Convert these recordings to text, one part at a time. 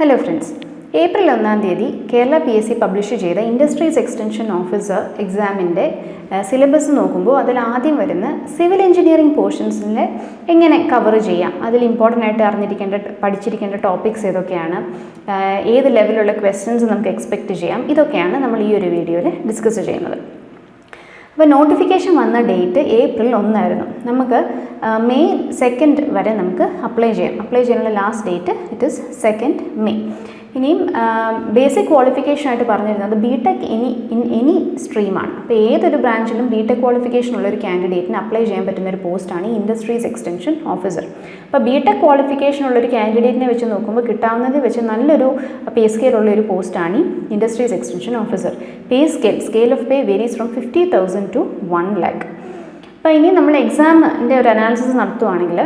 Hello friends April ഒന്നാം തീയതി Kerala P S C publish ചെയ്ത ഇൻഡസ്ട്രീസ് എക്സ്റ്റൻഷൻ ഓഫീസർ എക്സാമിന്റെ സിലബസ് നോക്കുമ്പോൾ അതിൽ ആദ്യം വരുന്ന സിവിൽ എഞ്ചിനീയറിംഗ് പോർഷൻസിനെ എങ്ങനെ കവർ ചെയ്യാം? അതിൽ ഇമ്പോർട്ടന്റ് ആയിട്ട് അറിഞ്ഞിരിക്കേണ്ട പഠിച്ചിരിക്കേണ്ട ടോപ്പിക്സ് ഏതൊക്കെയാണ്? ഏത് ലെവലുള്ള ക്വസ്റ്റ്യൻസ് നമുക്ക് എക്സ്പെക്റ്റ് ചെയ്യാം? ഇതൊക്കെയാണ് നമ്മൾ ഈ ഒരു വീഡിയോയിൽ ഡിസ്കസ് ചെയ്യുന്നത്. അപ്പോൾ നോട്ടിഫിക്കേഷൻ വന്ന ഡേറ്റ് ഏപ്രിൽ ഒന്നായിരുന്നു. നമുക്ക് മെയ് സെക്കൻഡ് വരെ നമുക്ക് അപ്ലൈ ചെയ്യാം. അപ്ലൈ ചെയ്യാനുള്ള last date it is second May ഇനിയും ബേസിക് ക്വാളിഫിക്കേഷനായിട്ട് പറഞ്ഞിരുന്നത് ബി ടെക് ഇനി ഇൻ എനി സ്ട്രീമാണ് അപ്പോൾ ഏതൊരു ബ്രാഞ്ചിലും ബി ടെക് ക്വാളിഫിക്കേഷൻ ഉള്ള ഒരു കാൻഡിഡേറ്റിന് അപ്ലൈ ചെയ്യാൻ പറ്റുന്ന ഒരു പോസ്റ്റാണ് ഈ ഇൻഡസ്ട്രീസ് എക്സ്റ്റൻഷൻ ഓഫീസർ അപ്പോൾ ബി ടെക് ക്വാളിഫിക്കേഷൻ ഉള്ള ഒരു കാൻഡിഡേറ്റിനെ വെച്ച് നോക്കുമ്പോൾ കിട്ടാവുന്നത് വെച്ച് നല്ലൊരു പേ സ്കെയിൽ ഉള്ള ഒരു പോസ്റ്റാണ് ഈ industries extension officer pay scale scale of pay varies from fifty thousand to one lakh അപ്പോൾ ഇനി നമ്മൾ എക്സാമിന്റെ ഒരു അനാലിസിസ് നടത്തുവാണെങ്കിൽ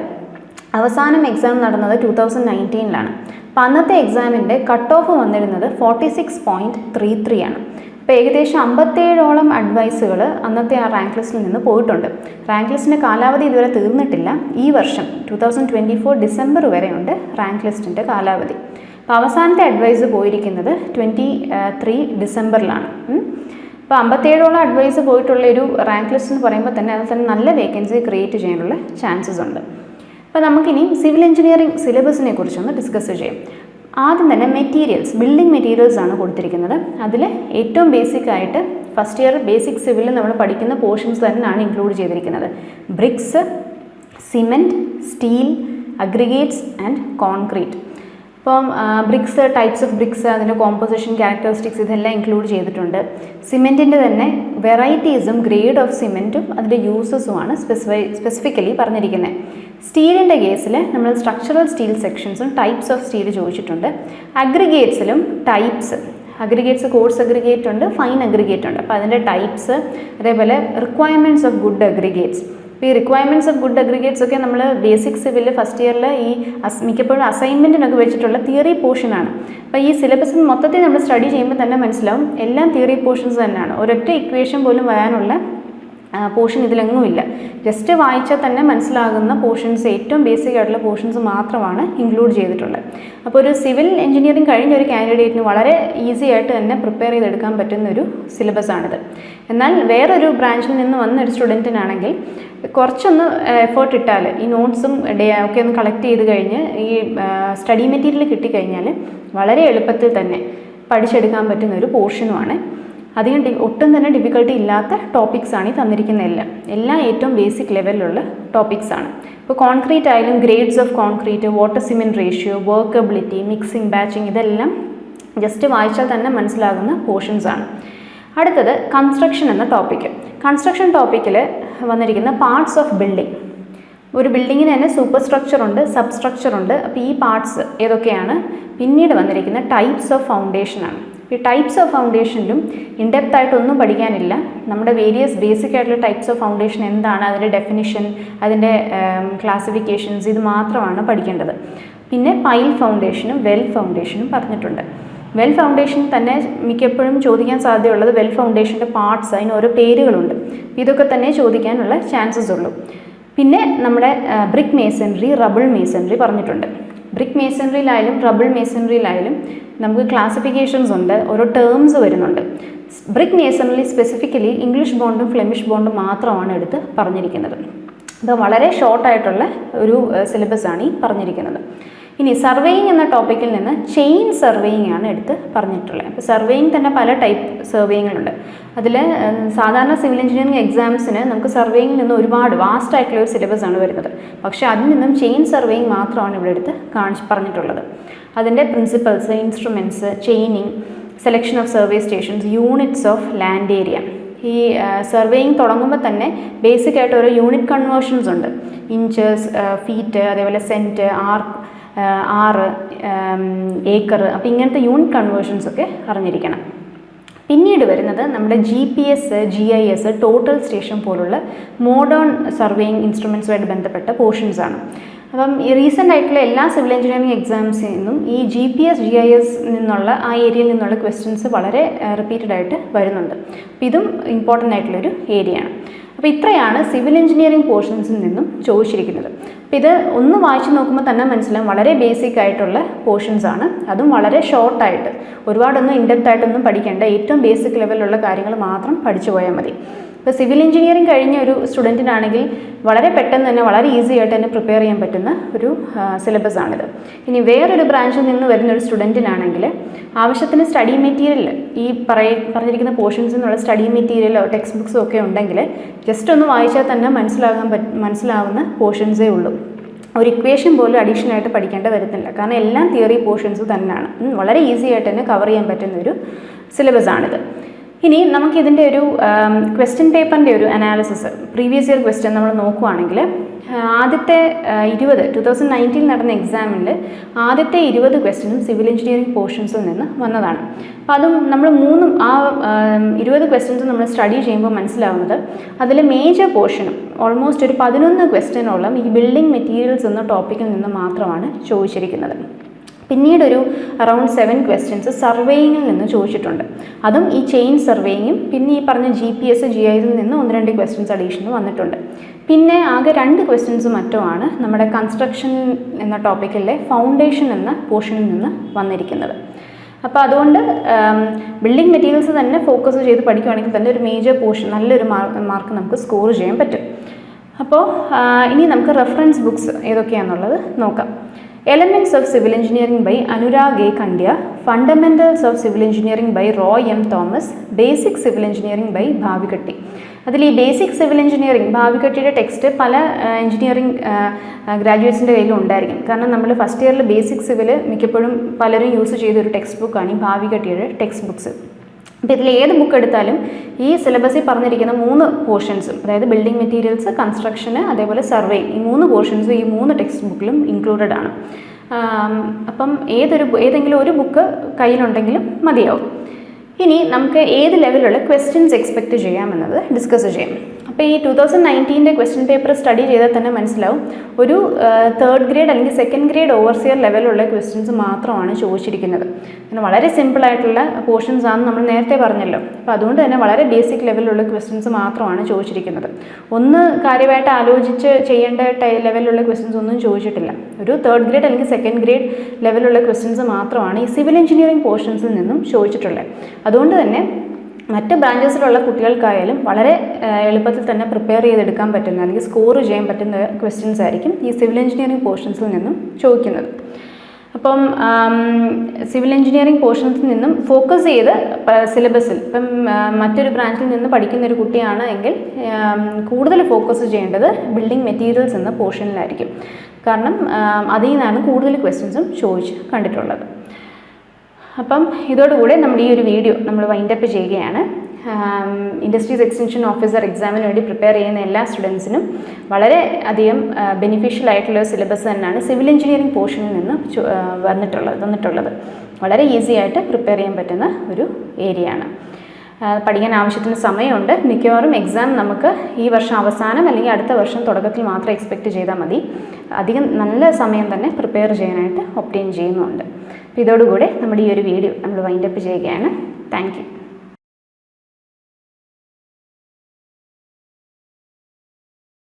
അവസാനം എക്സാം നടന്നത് ടു തൗസൻഡ് നയന്റീനിലാണ് അപ്പോൾ അന്നത്തെ എക്സാമിന്റെ കട്ട് ഓഫ് വന്നിരുന്നത് forty six point three three ആണ്. അപ്പോൾ ഏകദേശം അമ്പത്തേഴോളം അഡ്വൈസുകൾ അന്നത്തെ ആ റാങ്ക് ലിസ്റ്റിൽ നിന്ന് പോയിട്ടുണ്ട്. റാങ്ക് ലിസ്റ്റിന്റെ കാലാവധി ഇതുവരെ തീർന്നിട്ടില്ല. ഈ വർഷം two thousand twenty four December വരെയുണ്ട് റാങ്ക് ലിസ്റ്റിന്റെ കാലാവധി. അപ്പോൾ അവസാനത്തെ അഡ്വൈസ് പോയിരിക്കുന്നത് ട്വന്റി ത്രീ ഡിസംബറിലാണ്. അപ്പോൾ അമ്പത്തേഴോളം അഡ്വൈസ് പോയിട്ടുള്ള ഒരു റാങ്ക് ലിസ്റ്റ് എന്ന് പറയുമ്പോൾ തന്നെ അതിൽ തന്നെ നല്ല വേക്കൻസി ക്രിയേറ്റ് ചെയ്യാനുള്ള ചാൻസസ് ഉണ്ട്. അപ്പോൾ നമുക്കിനി സിവിൽ എഞ്ചിനീയറിംഗ് സിലബസിനെ കുറിച്ചൊന്ന് ഡിസ്കസ് ചെയ്യാം. ആദ്യം തന്നെ മെറ്റീരിയൽസ് ബിൽഡിംഗ് മെറ്റീരിയൽസ് ആണ് കൊടുത്തിരിക്കുന്നത്. അതിൽ ഏറ്റവും ബേസിക് ആയിട്ട് ഫസ്റ്റ് ഇയർ ബേസിക് സിവിൽ നമ്മൾ പഠിക്കുന്ന പോർഷൻസ് തന്നെയാണ് ഇൻക്ലൂഡ് ചെയ്തിരിക്കുന്നത്. Bricks cement steel aggregates and concrete ഇപ്പം ബ്രിക്സ് ടൈപ്സ് ഓഫ് ബ്രിക്സ് അതിന്റെ കോമ്പോസിഷൻ ക്യാരക്ടറിസ്റ്റിക്സ് ഇതെല്ലാം ഇൻക്ലൂഡ് ചെയ്തിട്ടുണ്ട്. സിമെന്റിന്റെ തന്നെ വെറൈറ്റീസും ഗ്രേഡ് ഓഫ് സിമെന്റും അതിന്റെ യൂസസുമാണ് സ്പെസിഫൈ സ്പെസിഫിക്കലി പറഞ്ഞിരിക്കുന്നത്. സ്റ്റീലിന്റെ കേസിൽ നമ്മൾ സ്ട്രക്ചറൽ സ്റ്റീൽ സെക്ഷൻസും ടൈപ്സ് ഓഫ് സ്റ്റീൽ ചോദിച്ചിട്ടുണ്ട്. അഗ്രിഗേറ്റ്സിലും ടൈപ്സ് അഗ്രിഗേറ്റ്സ് കോഴ്സ് അഗ്രിഗേറ്റ് ഉണ്ട് ഫൈൻ അഗ്രിഗേറ്റ് ഉണ്ട്. അപ്പോൾ അതിന്റെ ടൈപ്സ് അതേപോലെ റിക്വയർമെന്റ്സ് ഓഫ് ഗുഡ് അഗ്രിഗേറ്റ്സ് ഇപ്പോൾ ഈ റിക്വയർമെന്റ്സ് ഓഫ് ഗുഡ് അഗ്രിഗേറ്റ്സ് ഒക്കെ നമ്മൾ ബേസിക് സിവിൽ ഫസ്റ്റ് ഇയറിൽ ഈ മിക്കപ്പോഴും അസൈൻമെന്റിനൊക്കെ വെച്ചിട്ടുള്ള തിയറി പോർഷനാണ് അപ്പോൾ ഈ സിലബസ് മൊത്തത്തിൽ നമ്മൾ സ്റ്റഡി ചെയ്യുമ്പോൾ തന്നെ മനസ്സിലാവും എല്ലാം തിയറി പോർഷൻസ് തന്നെയാണ്. ഒരൊറ്റ ഇക്വേഷൻ പോലും വരാനുള്ള പോർഷൻ ഇതിലെങ്ങുമില്ല ജസ്റ്റ് വായിച്ചാൽ തന്നെ മനസ്സിലാകുന്ന പോർഷൻസ് ഏറ്റവും ബേസിക് ആയിട്ടുള്ള പോർഷൻസ് മാത്രമാണ് ഇൻക്ലൂഡ് ചെയ്തിട്ടുള്ളത്. അപ്പോൾ ഒരു സിവിൽ എഞ്ചിനീയറിംഗ് കഴിഞ്ഞ ഒരു കാൻഡിഡേറ്റിന് വളരെ ഈസി ആയിട്ട് തന്നെ പ്രിപ്പയർ ചെയ്തെടുക്കാൻ പറ്റുന്ന ഒരു സിലബസാണിത് എന്നാൽ വേറൊരു ബ്രാഞ്ചിൽ നിന്ന് വന്ന ഒരു സ്റ്റുഡന്റിനാണെങ്കിൽ കുറച്ചൊന്ന് എഫേർട്ട് ഇട്ടാൽ ഈ നോട്ട്സും ഡേ ഒക്കെ ഒന്ന് കളക്ട് ചെയ്ത് കഴിഞ്ഞ് ഈ സ്റ്റഡി മെറ്റീരിയൽ കിട്ടിക്കഴിഞ്ഞാൽ വളരെ എളുപ്പത്തിൽ തന്നെ പഠിച്ചെടുക്കാൻ പറ്റുന്ന ഒരു പോർഷനുമാണ് അധികം ഒട്ടും തന്നെ ഡിഫിക്കൽട്ടി ഇല്ലാത്ത ടോപ്പിക്സ് ആണ് ഈ തന്നിരിക്കുന്ന എല്ലാം. ഏറ്റവും ബേസിക് ലെവലിലുള്ള ടോപ്പിക്സ് ആണ്. ഇപ്പോൾ കോൺക്രീറ്റ് ആയാലും grades of concrete water cement ratio workability mixing batching ഇതെല്ലാം ജസ്റ്റ് വായിച്ചാൽ തന്നെ മനസ്സിലാകുന്ന പോർഷൻസ് ആണ്. അടുത്തത് കൺസ്ട്രക്ഷൻ എന്ന ടോപ്പിക്ക് കൺസ്ട്രക്ഷൻ ടോപ്പിക്കിൽ വന്നിരിക്കുന്ന പാർട്സ് ഓഫ് ബിൽഡിംഗ് ഒരു ബിൽഡിങ്ങിന് തന്നെ സൂപ്പർ സ്ട്രക്ചർ ഉണ്ട് സബ് സ്ട്രക്ചർ ഉണ്ട്. അപ്പോൾ ഈ പാർട്സ് ഏതൊക്കെയാണ്? പിന്നീട് വന്നിരിക്കുന്ന ടൈപ്സ് ഓഫ് ഫൗണ്ടേഷനാണ് ഈ ടൈപ്സ് ഓഫ് ഫൗണ്ടേഷനിലും ഇൻഡെപ്ത് ആയിട്ടൊന്നും പഠിക്കാനില്ല. നമ്മുടെ വേരിയസ് ബേസിക് ആയിട്ടുള്ള ടൈപ്സ് ഓഫ് ഫൗണ്ടേഷൻ എന്താണ് അതിന്റെ ഡെഫിനിഷൻ അതിന്റെ ക്ലാസിഫിക്കേഷൻസ് ഇത് മാത്രമാണ് പഠിക്കേണ്ടത്. പിന്നെ പൈൽ ഫൗണ്ടേഷനും വെൽ ഫൗണ്ടേഷനും പറഞ്ഞിട്ടുണ്ട്. വെൽ ഫൗണ്ടേഷൻ തന്നെ മിക്കപ്പോഴും ചോദിക്കാൻ സാധ്യതയുള്ളത് വെൽ ഫൗണ്ടേഷന്റെ പാർട്സ് അതിന് ഓരോ പേരുകളുണ്ട്. ഇതൊക്കെ തന്നെ ചോദിക്കാനുള്ള ചാൻസസ് ഉള്ളൂ. പിന്നെ നമ്മുടെ ബ്രിക്ക് മേസൻറി റബിൾ മേസൻറി പറഞ്ഞിട്ടുണ്ട്. ബ്രിക്ക് മേസൺറിയിലായാലും റബിൾ മേസൺറിയിലായാലും നമുക്ക് ക്ലാസിഫിക്കേഷൻസ് ഉണ്ട് ഓരോ ടേംസ് വരുന്നുണ്ട്. ബ്രിക്ക് മേസൺറി സ്പെസിഫിക്കലി ഇംഗ്ലീഷ് ബോണ്ടും ഫ്ലെമിഷ് ബോണ്ടും മാത്രമാണ് എടുത്ത് പറഞ്ഞിരിക്കുന്നത്. ഇത് വളരെ ഷോർട്ടായിട്ടുള്ള ഒരു സിലബസ് ആണ് ഈ പറഞ്ഞിരിക്കുന്നത്. ഇനി സർവേയിങ് എന്ന ടോപ്പിക്കിൽ നിന്ന് ചെയിൻ സർവേയിങ് ആണ് എടുത്ത് പറഞ്ഞിട്ടുള്ളത്. അപ്പോൾ സർവേയിങ് തന്നെ പല ടൈപ്പ് സർവേയിങ്ങളുണ്ട് അതിൽ സാധാരണ സിവിൽ എഞ്ചിനീയറിംഗ് എക്സാംസിന് നമുക്ക് സർവേയിങ്ങിൽ നിന്ന് ഒരുപാട് വാസ്റ്റ് ആയിട്ടുള്ള ഒരു സിലബസ് ആണ് വരുന്നത്. പക്ഷേ അതിൽ നിന്നും ചെയിൻ സർവേയിങ് മാത്രമാണ് ഇവിടെ എടുത്ത് കാണിച്ച് പറഞ്ഞിട്ടുള്ളത്. അതിന്റെ principles instruments chaining selection of survey stations units of land area ഈ സർവേയിങ് തുടങ്ങുമ്പോൾ തന്നെ ബേസിക് ആയിട്ട് ഓരോ യൂണിറ്റ് കൺവേർഷൻസ് ഉണ്ട്. ഇഞ്ചസ് ഫീറ്റ് അതേപോലെ സെന്റ് ആർക്ക് ആറ് ഏക്കർ അപ്പോൾ ഇങ്ങനത്തെ യൂണിറ്റ് കൺവേർഷൻസ് ഒക്കെ അറിഞ്ഞിരിക്കണം. പിന്നീട് വരുന്നത് നമ്മുടെ G P S G I S total station പോലുള്ള മോഡേൺ സർവേയിങ് ഇൻസ്ട്രുമെൻസുമായിട്ട് ബന്ധപ്പെട്ട പോർഷൻസ് ആണ്. അപ്പം ഈ റീസെന്റ് ആയിട്ടുള്ള എല്ലാ സിവിൽ എഞ്ചിനീയറിംഗ് എക്സാംസിൽ നിന്നും ഈ G P S G I S നിന്നുള്ള ആ ഏരിയയിൽ നിന്നുള്ള ക്വസ്റ്റ്യൻസ് വളരെ റിപ്പീറ്റഡ് ആയിട്ട് വരുന്നുണ്ട്. അപ്പം ഇതും ഇമ്പോർട്ടന്റ് ആയിട്ടുള്ളൊരു ഏരിയയാണ് അപ്പോൾ അപ്പോൾ ഇത്രയാണ് സിവിൽ എഞ്ചിനീയറിംഗ് പോർഷൻസിൽ നിന്നും ചോദിച്ചിരിക്കുന്നത്. അപ്പോൾ ഇത് ഒന്ന് വായിച്ചു നോക്കുമ്പോൾ തന്നെ മനസ്സിലാവും. വളരെ ബേസിക് ആയിട്ടുള്ള പോർഷൻസ് ആണ്. അതും വളരെ ഷോർട്ടായിട്ട് ഒരുപാടൊന്നും ഇൻഡെപ്ത് ആയിട്ടൊന്നും പഠിക്കേണ്ട. ഏറ്റവും ബേസിക് ലെവലിലുള്ള കാര്യങ്ങൾ മാത്രം പഠിച്ചു പോയാൽ മതി. ഇപ്പോൾ സിവിൽ എഞ്ചിനീയറിംഗ് കഴിഞ്ഞ ഒരു സ്റ്റുഡന്റിനാണെങ്കിൽ വളരെ പെട്ടെന്ന് തന്നെ വളരെ ഈസി ആയിട്ട് തന്നെ പ്രിപ്പയർ ചെയ്യാൻ പറ്റുന്ന ഒരു സിലബസ് ആണിത്. ഇനി വേറൊരു ബ്രാഞ്ചിൽ നിന്ന് വരുന്ന ഒരു സ്റ്റുഡന്റിനാണെങ്കിൽ ആവശ്യത്തിന് സ്റ്റഡി മെറ്റീരിയൽ ഈ പറയ പറഞ്ഞിരിക്കുന്ന പോർഷൻസ് എന്നുള്ള സ്റ്റഡി മെറ്റീരിയലോ ടെക്സ്റ്റ് ബുക്സോ ഒക്കെ ഉണ്ടെങ്കിൽ ജസ്റ്റ് ഒന്ന് വായിച്ചാൽ തന്നെ മനസ്സിലാകാൻ പറ്റ മനസ്സിലാവുന്ന പോർഷൻസേ ഉള്ളൂ. ഒരു ഇക്വേഷൻ പോലും അഡീഷണൽ ആയിട്ട് പഠിക്കേണ്ട വരുന്നില്ല കാരണം എല്ലാം തിയറി പോർഷൻസ് തന്നെയാണ്. വളരെ ഈസി ആയിട്ട് തന്നെ കവർ ചെയ്യാൻ പറ്റുന്ന ഒരു സിലബസ് ആണിത്. ഇനി നമുക്ക് ഇതിന്റെ ഒരു ക്വസ്റ്റ്യൻ പേപ്പറിന്റെ ഒരു അനാലിസിസ് പ്രീവിയസ് ഇയർ ക്വസ്റ്റ്യൻ നമ്മൾ നോക്കുവാണെങ്കിൽ ആദ്യത്തെ ഇരുപത് ടു തൗസൻഡ് നയന്റീൻ നടന്ന എക്സാമിൽ ആദ്യത്തെ ഇരുപത് ക്വസ്റ്റ്യനും സിവിൽ എഞ്ചിനീയറിംഗ് പോർഷൻസിൽ നിന്ന് വന്നതാണ്. അപ്പോൾ അതും നമ്മൾ മൂന്നും ആ ഇരുപത് ക്വസ്റ്റ്യൻസ് നമ്മൾ സ്റ്റഡി ചെയ്യുമ്പോൾ മനസ്സിലാവുന്നത് അതിൽ മേജർ പോർഷനും ഓൾമോസ്റ്റ് ഒരു പതിനൊന്ന് ക്വസ്റ്റ്യനോളം ഈ ബിൽഡിംഗ് മെറ്റീരിയൽസ് എന്ന ടോപ്പിക്കിൽ നിന്ന് മാത്രമാണ് ചോദിച്ചിരിക്കുന്നത്. പിന്നീട് ഒരു അറൗണ്ട് സെവൻ ക്വസ്റ്റ്യൻസ് സർവേയിങ്ങിൽ നിന്ന് ചോദിച്ചിട്ടുണ്ട്. അതും ഈ ചെയിൻ സർവേയിങ്ങും പിന്നെ ഈ പറഞ്ഞ ജി പി എസ് ജി ഐസിൽ നിന്ന് ഒന്ന് രണ്ട് ക്വസ്റ്റ്യൻസ് അഡീഷണൽ വന്നിട്ടുണ്ട്. പിന്നെ ആകെ രണ്ട് ക്വസ്റ്റ്യൻസ് മറ്റുമാണ് നമ്മുടെ കൺസ്ട്രക്ഷൻ എന്ന ടോപ്പിക്കിലെ ഫൗണ്ടേഷൻ എന്ന പോർഷനിൽ നിന്ന് വന്നിരിക്കുന്നത്. അപ്പോൾ അതുകൊണ്ട് ബിൽഡിംഗ് മെറ്റീരിയൽസ് തന്നെ ഫോക്കസ് ചെയ്ത് പഠിക്കുകയാണെങ്കിൽ തന്നെ ഒരു മേജർ പോർഷൻ നല്ലൊരു മാർക്ക് നമുക്ക് സ്കോർ ചെയ്യാൻ പറ്റും. അപ്പോൾ ഇനി നമുക്ക് റെഫറൻസ് ബുക്സ് ഏതൊക്കെയാണെന്നുള്ളത് നോക്കാം. Elements of civil engineering by Anurag A Kandya fundamentals of civil engineering by Roy M Thomas basic civil engineering by Bhavikatti അതിൽ ഈ ബേസിക് സിവിൽ എഞ്ചിനീയറിംഗ് ഭാവികട്ടിയുടെ ടെക്സ്റ്റ് പല എഞ്ചിനീയറിംഗ് ഗ്രാജുവേറ്റ്സിന്റെ കയ്യിലും ഉണ്ടായിരിക്കും. കാരണം നമ്മൾ ഫസ്റ്റ് ഇയറിൽ ബേസിക് സിവിൽ മിക്കപ്പോഴും പലരും യൂസ് ചെയ്തൊരു ടെക്സ്റ്റ് ബുക്കാണ് ഈ ഭാവികട്ടിയുടെ ടെക്സ്റ്റ് ബുക്സ് അപ്പോൾ ഇതിൽ ഏത് ബുക്ക് എടുത്താലും ഈ സിലബസിൽ പറഞ്ഞിരിക്കുന്ന മൂന്ന് പോർഷൻസും അതായത് ബിൽഡിംഗ് മെറ്റീരിയൽസ് കൺസ്ട്രക്ഷന് അതേപോലെ സർവേ ഈ മൂന്ന് പോർഷൻസും ഈ മൂന്ന് ടെക്സ്റ്റ് ബുക്കിലും ഇൻക്ലൂഡഡ് ആണ്. അപ്പം ഏതൊരു ഏതെങ്കിലും ഒരു ബുക്ക് കയ്യിലുണ്ടെങ്കിലും മതിയാവും. ഇനി നമുക്ക് ഏത് ലെവലുള്ള ക്വസ്റ്റ്യൻസ് എക്സ്പെക്റ്റ് ചെയ്യാമെന്നത് ഡിസ്കസ് ചെയ്യാം. അപ്പോൾ ഈ ടു തൗസൻഡ് നയന്റീന്റെ ക്വസ്റ്റ്യൻ പേപ്പർ സ്റ്റഡി ചെയ്താൽ തന്നെ മനസ്സിലാവും. ഒരു തേർഡ് ഗ്രേഡ് അല്ലെങ്കിൽ സെക്കൻഡ് ഗ്രേഡ് ഓവർസിയർ ലെവലുള്ള ക്വസ്റ്റ്യൻസ് മാത്രമാണ് ചോദിച്ചിരിക്കുന്നത്. പിന്നെ വളരെ സിമ്പിളായിട്ടുള്ള പോർഷൻസ് ആണ് നമ്മൾ നേരത്തെ പറഞ്ഞല്ലോ. അപ്പോൾ അതുകൊണ്ട് തന്നെ വളരെ ബേസിക് ലെവലിലുള്ള ക്വസ്റ്റ്യൻസ് മാത്രമാണ് ചോദിച്ചിരിക്കുന്നത്. ഒന്ന് കാര്യമായിട്ട് ആലോചിച്ച് ചെയ്യേണ്ട ലെവലിലുള്ള ക്വസ്റ്റ്യൻസ് ഒന്നും ചോദിച്ചിട്ടില്ല. ഒരു തേർഡ് ഗ്രേഡ് അല്ലെങ്കിൽ സെക്കൻഡ് ഗ്രേഡ് ലെവലിലുള്ള ക്വസ്റ്റ്യൻസ് മാത്രമാണ് ഈ സിവിൽ എഞ്ചിനീയറിംഗ് പോർഷൻസിൽ നിന്നും ചോദിച്ചിട്ടുള്ളത്. അതുകൊണ്ട് തന്നെ മറ്റ് ബ്രാഞ്ചസിലുള്ള കുട്ടികൾക്കായാലും വളരെ എളുപ്പത്തിൽ തന്നെ പ്രിപ്പയർ ചെയ്തെടുക്കാൻ പറ്റുന്ന അല്ലെങ്കിൽ സ്കോർ ചെയ്യാൻ പറ്റുന്ന ക്വസ്റ്റ്യൻസ് ആയിരിക്കും ഈ സിവിൽ എഞ്ചിനീയറിംഗ് പോർഷൻസിൽ നിന്നും ചോദിക്കുന്നത്. അപ്പം സിവിൽ എഞ്ചിനീയറിംഗ് പോർഷൻസിൽ നിന്നും ഫോക്കസ് ചെയ്ത് സിലബസിൽ ഇപ്പം മറ്റൊരു ബ്രാഞ്ചിൽ നിന്ന് പഠിക്കുന്ന ഒരു കുട്ടിയാണ് എങ്കിൽ കൂടുതൽ ഫോക്കസ് ചെയ്യേണ്ടത് ബിൽഡിംഗ് മെറ്റീരിയൽസ് എന്ന പോർഷനിലായിരിക്കും കാരണം അതിൽ നിന്നാണ് കൂടുതൽ ക്വസ്റ്റ്യൻസും ചോദിച്ച് കണ്ടിട്ടുള്ളത്. അപ്പം ഇതോടുകൂടെ നമ്മുടെ ഈ ഒരു വീഡിയോ നമ്മൾ വൈൻഡപ്പ് ചെയ്യുകയാണ്. ഇൻഡസ്ട്രീസ് എക്സ്റ്റൻഷൻ ഓഫീസർ എക്സാമിന് വേണ്ടി പ്രിപ്പയർ ചെയ്യുന്ന എല്ലാ സ്റ്റുഡൻസിനും വളരെ അധികം ബെനിഫിഷ്യൽ ആയിട്ടുള്ള സിലബസ് തന്നെയാണ് സിവിൽ എഞ്ചിനീയറിംഗ് പോർഷനിൽ നിന്ന് വന്നിട്ടുള്ളത് തന്നിട്ടുള്ളത്. വളരെ ഈസി ആയിട്ട് പ്രിപ്പയർ ചെയ്യാൻ പറ്റുന്ന ഒരു ഏരിയ ആണ്. പഠിക്കാൻ ആവശ്യത്തിന് സമയമുണ്ട്. മിക്കവാറും എക്സാം നമുക്ക് ഈ വർഷം അവസാനം അല്ലെങ്കിൽ അടുത്ത വർഷം തുടക്കത്തിൽ മാത്രം എക്സ്പെക്റ്റ് ചെയ്താൽ മതി. അധികം നല്ല സമയം തന്നെ പ്രിപ്പയർ ചെയ്യാനായിട്ട് ഒപ്റ്റെയിൻ ചെയ്യുന്നുണ്ട്. അപ്പോൾ ഇതോടുകൂടെ നമ്മുടെ ഈ ഒരു വീഡിയോ നമ്മൾ വൈൻഡപ്പ് ചെയ്യുകയാണ്. താങ്ക്